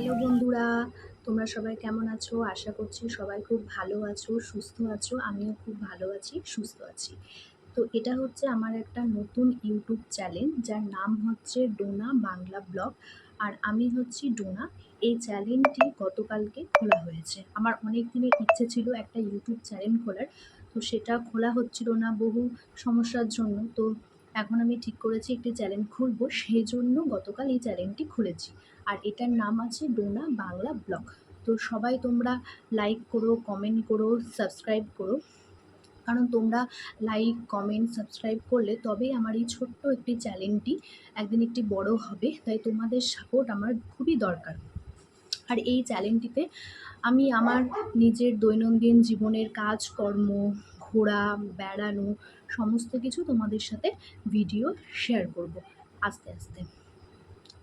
Hello বন্ধুরা, তোমরা সবাই কেমন আছো? আশা করছি সবাই খুব ভালো আছো, সুস্থ আছো, আমিও খুব ভালো আছি, সুস্থ আছি। তো এটা হচ্ছে আমার একটা নতুন ইউটিউব চ্যানেল যার নাম হচ্ছে ডোনা বাংলা ব্লগ, আর আমি হচ্ছি ডোনা। এই চ্যানেলটি গতকালকে খোলা হয়েছে। আমার অনেক দিনের ইচ্ছে ছিল একটা ইউটিউব চ্যানেল খোলার, তো সেটা খোলা হচ্ছিল না বহু সমস্যার জন্য। তো এখন আমি ঠিক করেছি একটি চ্যানেল খুলবো সেই জন্য গতকাল এই চ্যানেলটি খুলেছি। আর এটার নাম আছে ডোনা বাংলা ব্লগ। তো সবাই তোমরা লাইক করো, কমেন্ট করো, সাবস্ক্রাইব করো। কারণ তোমরা লাইক, কমেন্ট, সাবস্ক্রাইব করলে তবেই আমার এই ছোট্ট একটি চ্যানেলটি একদিন একটি বড় হবে। তাই তোমাদের সাপোর্ট আমার খুবই দরকার। আর এই চ্যানেলটিতে আমি আমার নিজের দৈনন্দিন জীবনের কাজকর্ম ঘোরা, বেড়ানো, সমস্ত কিছু তোমাদের সাথে ভিডিও শেয়ার করব আস্তে আস্তে।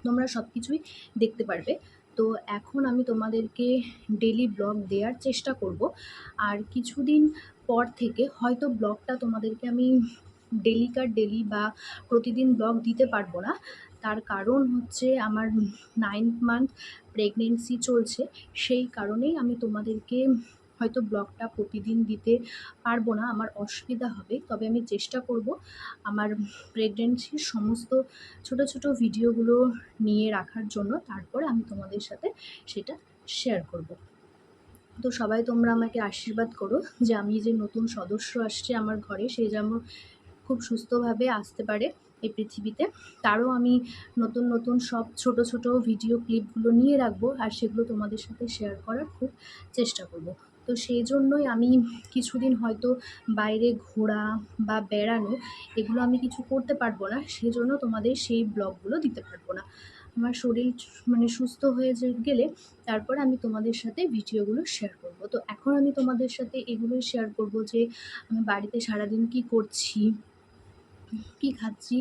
তোমরা সব কিছুই দেখতে পারবে। তো এখন আমি তোমাদেরকে ডেলি ব্লগ দেওয়ার চেষ্টা করব। আর কিছুদিন পর থেকে হয়তো ব্লগটা তোমাদেরকে আমি ডেলিকার ডেলি বা প্রতিদিন ব্লগ দিতে পারব না। তার কারণ হচ্ছে আমার নাইন্থ মান্থ প্রেগনেন্সি চলছে। সেই কারণেই আমি তোমাদেরকে হয়তো ব্লগটা প্রতিদিন দিতে পারব না, আমার অসুবিধা হবে। তবে আমি চেষ্টা করব আমার প্রেগনেন্সির সমস্ত ছোট ছোট ভিডিওগুলো নিয়ে রাখার জন্য। তারপর আমি তোমাদের সাথে সেটা শেয়ার করব। তো সবাই তোমরা আমাকে আশীর্বাদ করো যে আমি যে নতুন সদস্য আসছে আমার ঘরে, সে যেন খুব সুস্থভাবে আসতে পারে এই পৃথিবীতে। তারও আমি নতুন নতুন সব ছোট ছোট ভিডিও ক্লিপগুলো নিয়ে রাখব আর সেগুলো তোমাদের সাথে শেয়ার করার খুব চেষ্টা করব। তো সেই জন্যই আমি কিছুদিন হয়তো বাইরে ঘোরা বা বেড়ানো এগুলো আমি কিছু করতে পারব না সেজন্য তোমাদের সেই ব্লগগুলো দিতে পারব না। আমার শরীর মানে সুস্থ হয়ে গেলে তারপর আমি তোমাদের সাথে ভিডিওগুলো শেয়ার করব। তো এখন আমি তোমাদের সাথে এগুলোই শেয়ার করব যে, আমি বাড়িতে সারাদিন কি করছি কি খাচ্ছি,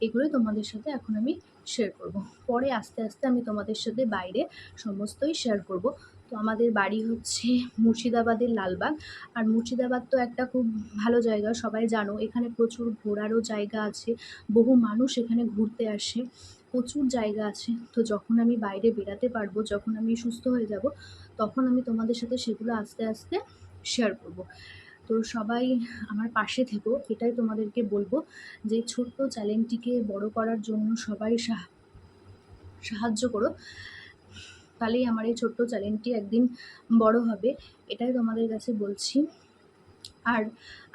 এগুলোই তোমাদের সাথে এখন আমি শেয়ার করব। পরে আস্তে আস্তে আমি তোমাদের সাথে বাইরে সমস্তই শেয়ার করব। তো আমাদের বাড়ি হচ্ছে মুর্শিদাবাদের লালবাগ। আর মুর্শিদাবাদ তো একটা খুব ভালো জায়গা, সবাই জানো। এখানে প্রচুর ঘোরারও জায়গা আছে। বহু মানুষ এখানে ঘুরতে আসে। প্রচুর জায়গা আছে। তো যখন আমি বাইরে বেরাতে পারব, যখন আমি সুস্থ হয়ে যাব, তখন আমি তোমাদের সাথে সেগুলো আস্তে আস্তে শেয়ার করব। তো সবাই আমার পাশে থেকো, এটাই তোমাদেরকে বলব যে ছোট্ট চ্যালেঞ্জটিকে বড় করার জন্য সবাই সাহায্য করো। তাহলেই আমার এই ছোট্ট চ্যালেঞ্জটি একদিন বড় হবে, এটাই তোমাদের কাছে বলছি। আর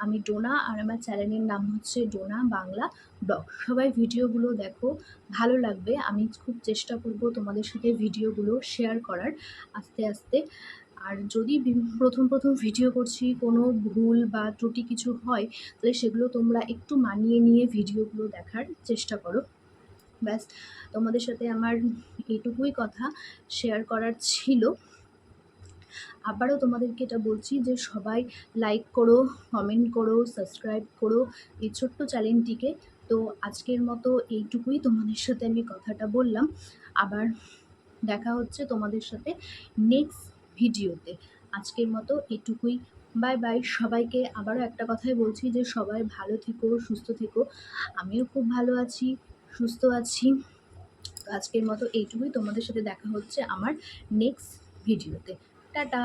আমি ডোনা, আর আমার চ্যানেলের নাম হচ্ছে ডোনা বাংলা ব্লগ। সবাই ভিডিওগুলো দেখো, ভালো লাগবে। আমি খুব চেষ্টা করব তোমাদের সাথে ভিডিওগুলো শেয়ার করার আস্তে আস্তে। আর যদি প্রথম প্রথম ভিডিও করছি, কোনো ভুল বা ত্রুটি কিছু হয়, তাহলে সেগুলো তোমরা একটু মানিয়ে নিয়ে ভিডিওগুলো দেখার চেষ্টা করো। ব্যাস, তোমাদের সাথে আমার এইটুকুই কথা শেয়ার করার ছিল। আবারও তোমাদেরকে এটা বলছি যে সবাই লাইক করো কমেন্ট করো সাবস্ক্রাইব করো এই ছোট্ট চ্যানেলটিকে তো আজকের মতো এইটুকুই তোমাদের সাথে আমি কথাটা বললাম। আবার দেখা হচ্ছে তোমাদের সাথে নেক্সট ভিডিওতে। আজকের মতো এটুকুই। Bye bye. সবাইকে আবারও একটা কথাই বলছি যে, সবাই ভালো থেকো, সুস্থ থেকো। আমিও খুব ভালো আছি, সুস্থ আছি। আজকের মতো এইটুকুই। তোমাদের সাথে দেখা হচ্ছে আমার নেক্সট ভিডিওতে টাটা!